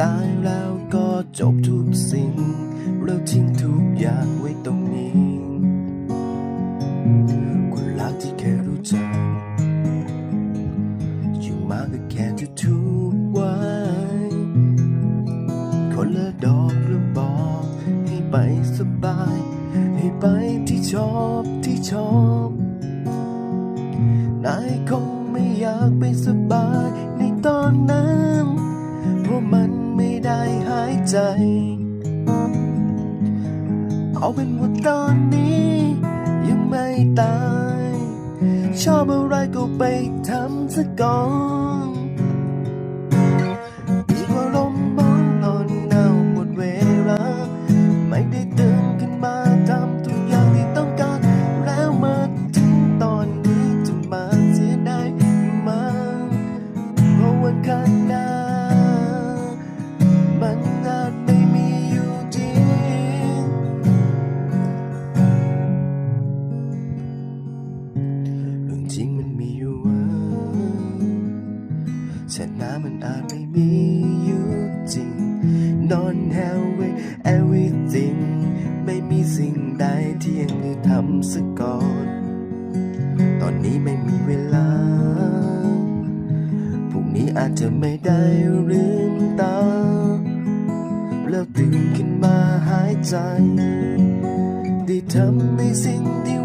ตายแล้วก็จบทุกสิ่งเราทิ้งทุกอย่างไว้ ดอกหรือบอกให้ไปสบาย ให้ไปที่ชอบที่ชอบนายคงไม่อยากไปสบายในตอนนั้นเพราะมันไม่ได้หายใจ เอาเป็นว่าตอนนี้ ยังไม่ตาย ชอบอะไรก็ไปทำซะก่อน ชนะมันอาจไม่มีอยู่จริง Not have everything ไม่มีสิ่งใดที่ยังได้ทำสักก่อน ตอนนี้ไม่มีเวลา พรุ่งนี้อาจจะไม่ได้ลืมตา แล้วตื่นขึ้นมาหายใจ ได้ทำในสิ่งที่